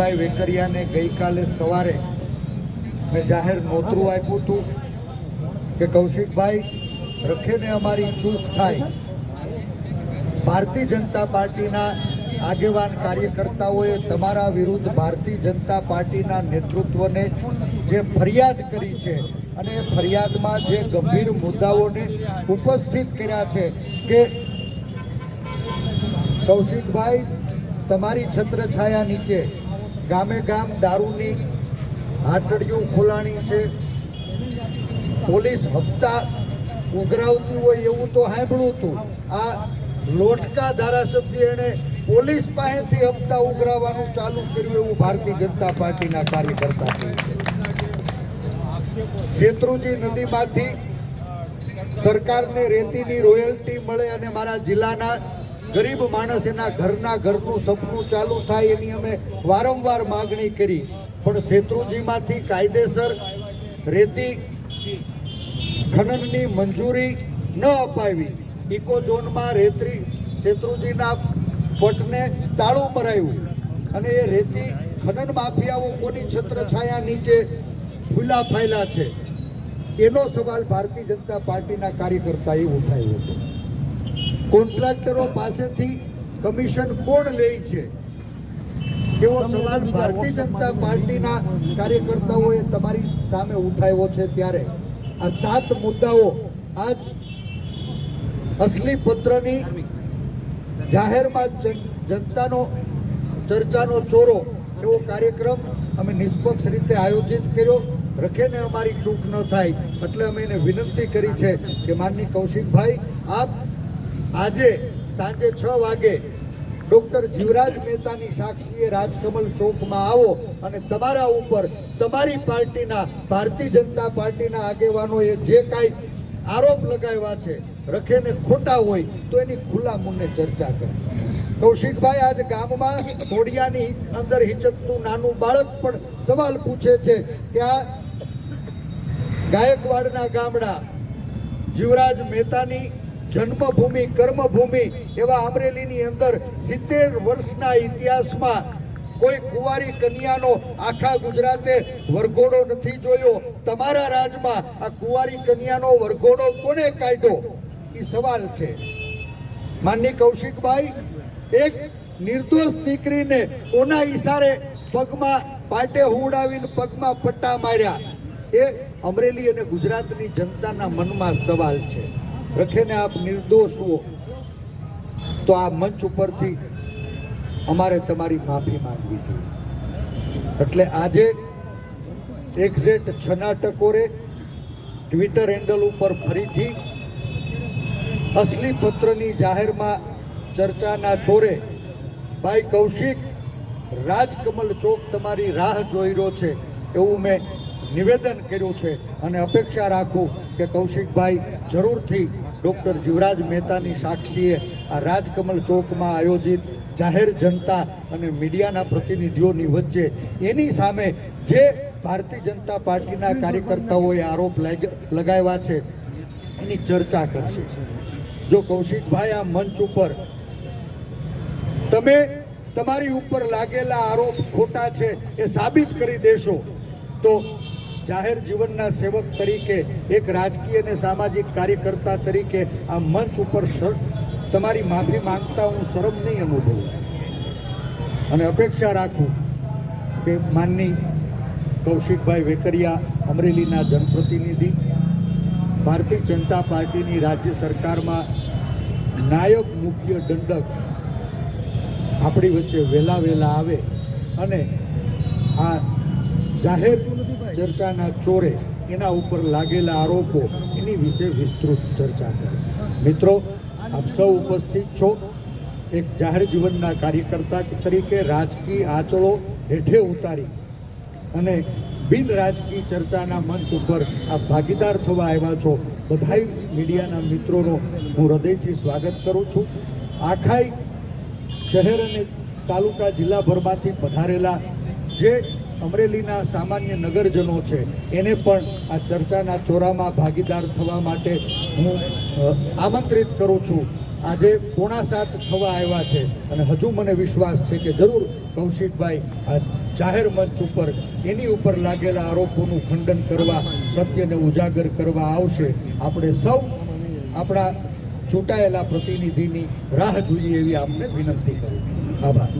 કૌશિકભાઈ વેકરિયાને ગઈકાલે સવારે મેં જાહેર નોતરું આપ્યું હતું કે કૌશિકભાઈ રખેને અમારી ચૂક થાય. ભારતીય જનતા પાર્ટીના આગેવાન કાર્યકર્તાઓએ તમારા વિરુદ્ધ ભારતીય જનતા પાર્ટીના નેતૃત્વને જે ફરિયાદ કરી છે અને એ ફરિયાદમાં જે ગંભીર મુદ્દાઓને ઉપસ્થિત કર્યા છે કે કૌશિકભાઈ, તમારી છત્રછાયા નીચે ગામે ગામ દારૂની હાટડીઓ ખોલાણી છે. પોલીસ હપ્તા ઉઘરાવતી હોય એવું તો સાંભળ્યું હતું. આ લોટકા ધારાસભ્ય એણે પોલીસ પાસેથી હપ્તા ઉઘરાવવાનું ચાલુ કર્યું એવું ભારતીય જનતા પાર્ટીના કાર્યકર્તા શેત્રુજી નદીમાંથી સરકારને રેતીની રોયલ્ટી મળે અને મારા જિલ્લાના ગરીબ માણસ એના ઘરના ઘરનું સપનું ચાલુ થાય એની અમે વારંવાર માગણી કરી. પણ શેત્રુજીમાંથી કાયદેસર રેતી ખનનની મંજૂરી ન અપાવી. ઇકો ઝોનમાં રેતી શેત્રુજીના પટને તાળું મરાયું. અને એ રેતી ખનન માફિયાઓ કોની છત્રછાયા નીચે ફૂલા ફાયલા છે? એનો સવાલ ભારતીય જનતા પાર્ટીના કાર્યકર્તાએ ઉઠાવ્યો હતો. કોન્ટ્રાક્ટરો પાસેથી કમિશન કોણ લે છે? એવો સવાલ ભારતીય જનતા પાર્ટીના કાર્યકર્તાઓએ તમારી સામે ઉઠાવ્યો છે ત્યારે. આ સાત મુદ્દાઓ આજ અસલી પત્રની જાહેરમાં જન- જનતાનો ચર્ચાનો ચોરો એવો કાર્યક્રમ અમે નિષ્પક્ષ રીતે આયોજિત કર્યો. રખેને અમારી ચૂક ન થાય. એટલે અમે એને વિનંતી કરી છે કે માનની કૌશિકભાઈ આપ આજે સાંજે છ વાગે ડોક્ટર જીવરાજ મહેતાની સાક્ષીએ રાજકમલ ચોકમાં આવો અને તમારા ઉપર તમારી પાર્ટીના, ભારતીય જનતા પાર્ટીના આગેવાનોએ જે કાંઈ આરોપ લગાવ્યા છે, રખેને ખોટા હોય, તો એની ખુલ્લા મુન્ને ચર્ચા કરે. કૌશિકભાઈ, આજ ગામમાં ઘોડિયાની અંદર હિચકતું નાનું બાળક પણ સવાલ પૂછે છે કે આ ગાયકવાડના ગામડા જીવરાજ મહેતાની જન્મભૂમિ, કર્મભૂમિ એવા અમરેલીની અંદર સિત્તેર વર્ષના ઇતિહાસમાં કોઈ કુંવારી કન્યાનો આખા ગુજરાતે વરઘોડો નથી જોયો. તમારા રાજમાં આ કુંવારી કન્યાનો વરઘોડો કોને કાઢ્યો? એ સવાલ છે. માનની કૌશિકભાઈ, એક નિર્દોષ દીકરીને કોના ઈશારે પગમાં પાટે હુડાવીને પગમાં પટ્ટા માર્યા? એ અમરેલી અને ગુજરાતની જનતાના મનમાં સવાલ છે. રખેને આપ નિર્દોષ હો, તો આ મંચ ઉપરથી અમારે તમારી માફી માંગવી જોઈએ. એટલે આજે એક્ઝેટ છના ટકોરે ટ્વિટર હેન્ડલ ઉપર ફરીથી અસલી પત્રની જાહેરમાં ચર્ચાના ચોરે ભાઈ કૌશિક, રાજકમલ ચોક તમારી રાહ જોઈ રહ્યો છે, એવું મેં નિવેદન કર્યું છે અને અપેક્ષા રાખું કે કૌશિકભાઈ જરૂરથી ડૉક્ટર જીવરાજ મહેતાની સાક્ષીએ આ રાજકમલ ચોકમાં આયોજિત જાહેર જનતા અને મીડિયાના પ્રતિનિધિઓની વચ્ચે એની સામે જે ભારતીય જનતા પાર્ટીના કાર્યકર્તાઓએ આરોપ લાગ- લગાવ્યા છે, એની ચર્ચા કરશે. જો કૌશિકભાઈ આ મંચ ઉપર તમે તમારી ઉપર લાગેલા આરોપ ખોટા છે એ સાબિત કરી દેશો, તો જાહેર જીવનના સેવક તરીકે, એક રાજકીય અને સામાજિક કાર્યકર્તા તરીકે આ મંચ ઉપર તમારી માફી માંગતા હું શરમ નહીં અનુભવું. અને અપેક્ષા રાખું કે માનની કૌશિકભાઈ વેકરિયા અમરેલીના જનપ્રતિનિધિ, ભારતીય જનતા પાર્ટીની રાજ્ય સરકારમાં નાયક મુખ્ય દંડક આપણી વચ્ચે વહેલા વહેલા આવે અને આ જાહેર ચર્ચાના ચોરે એના ઉપર લાગેલા આરોપો એની વિશે વિસ્તૃત ચર્ચા કરે. મિત્રો, આપ સૌ ઉપસ્થિત છો એક જાહેર જીવનના કાર્યકર્તા તરીકે રાજકીય આંચળો હેઠે ઉતારી અને બિન રાજકીય ચર્ચાના મંચ ઉપર આપ ભાગીદાર થવા આવ્યા છો. બધાય મીડિયાના મિત્રોનો હું હૃદયથી સ્વાગત કરું છું. આખાય શહેર અને તાલુકા જિલ્લાભરમાંથી પધારેલા જે અમરેલીના સામાન્ય નગરજનો છે. એને પણ આ ચર્ચાના ચોરામાં ભાગીદાર થવા માટે હું આમંત્રિત કરું છું. આજે પોણા સાત થવા આવ્યા છે અને હજુ મને વિશ્વાસ છે કે જરૂર કૌશિકભાઈ આ જાહેર મંચ ઉપર એની ઉપર લાગેલા આરોપોનું ખંડન કરવા, સત્યને ઉજાગર કરવા આવશે. આપણે સૌ આપણા ચૂંટાયેલા પ્રતિનિધિની રાહ જોઈએ એવી આપને વિનંતી કરું છું. આભાર.